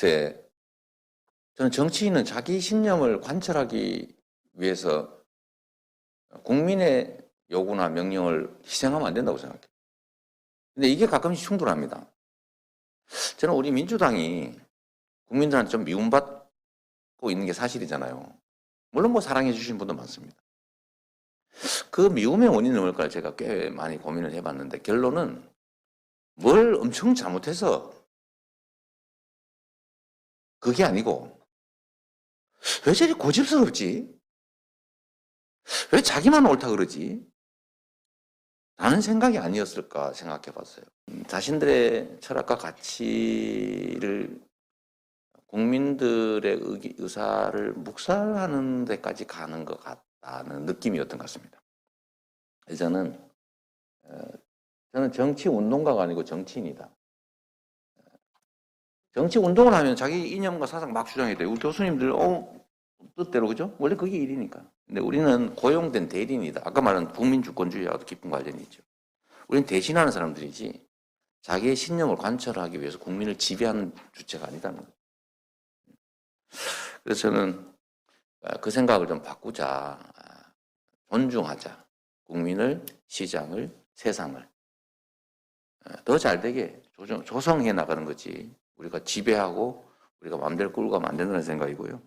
글쎄, 저는 정치인은 자기 신념을 관철하기 위해서 국민의 요구나 명령을 희생하면 안 된다고 생각해요. 근데 이게 가끔씩 충돌합니다. 저는 우리 민주당이 국민들한테 좀 미움받고 있는 게 사실이잖아요. 물론 뭐 사랑해 주신 분도 많습니다. 그 미움의 원인은 뭘까 제가 꽤 많이 고민을 해봤는데 결론은 뭘 엄청 잘못해서 그게 아니고 왜 저리 고집스럽지? 왜 자기만 옳다 그러지? 라는 생각이 아니었을까 생각해 봤어요. 음, 자신들의 철학과 가치를 국민들의 의기, 의사를 묵살하는 데까지 가는 것 같다는 느낌이었던 것 같습니다. 그래서 저는, 어, 저는 정치 운동가가 아니고 정치인이다. 정치 운동을 하면 자기 이념과 사상 막 주장해야 돼요. 우리 교수님들, 어, 뜻대로, 그죠? 원래 그게 일이니까. 근데 우리는 고용된 대리인이다. 아까 말한 국민 주권주의와도 깊은 관련이 있죠. 우리는 대신하는 사람들이지 자기의 신념을 관철하기 위해서 국민을 지배하는 주체가 아니다는 거죠. 그래서 저는 아, 그 생각을 좀 바꾸자. 아, 존중하자. 국민을, 시장을, 세상을 아, 더 잘 되게 조정, 조성해 나가는 거지. 우리가 지배하고 우리가 마음대로 끌고 가면 안 된다는 생각이고요.